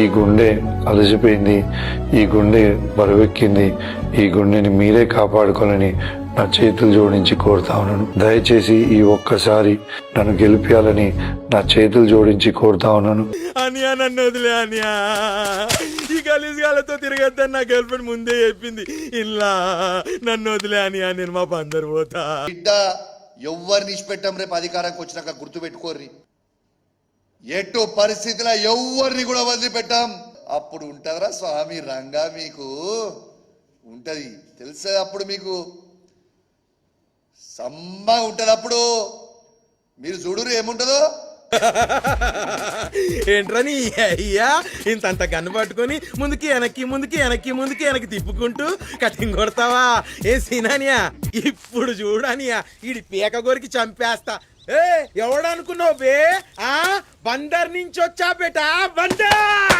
ఈ గుండె అలసిపోయింది ఈ గుండె బరువెక్కింది ఈ గుండెని మీరే కాపాడుకోవాలని నా చేతులు జోడించి కోరుతా ఉన్నాను. దయచేసి ఈ ఒక్కసారి నన్ను గెలిపించాలని నా చేతులు జోడించి కోరుతా ఉన్నాను. అనియా నన్ను వదిలే అనియా. ఈ గలీజ్ గాలతో తిరగద్దని నా గర్ల్ ఫ్రెండ్ ముందే చెప్పింది. ఇలా నన్ను వదిలే అనియా నేను మా పందరు పోతా. బిడ్డ ఎవ్వరిని ఇచ్చిపెట్టాం రేపు అధికారానికి వచ్చినాక గుర్తు పెట్టుకోర్రి ఎటు పరిస్థితిలో ఎవ్వరిని కూడా వదిలిపెట్టాం. అప్పుడు ఉంటదరా స్వామి రంగా మీకు ఉంటుంది. తెలుసా అప్పుడు మీకు. సమ్మ ఉంటది అప్పుడు. మీరు చూడురు ఏముంటదో. ఏంట్రా నీ అయ్యా? ఇంతంత గన్ను పట్టుకొని ముందుకి వెనక్కి ముందుకి వెనక్కి ముందుకి వెనక్కి తిప్పుకుంటూ కటింగ్ కొడతావా? ఏ సీనానియా ఇప్పుడు చూడనియా ఈడి పీక గోరికి చంపేస్తా. ఏ ఎవడనుకున్నావు బే? ఆ? బందర్ నుంచి వచ్చా బేటా? బందర్!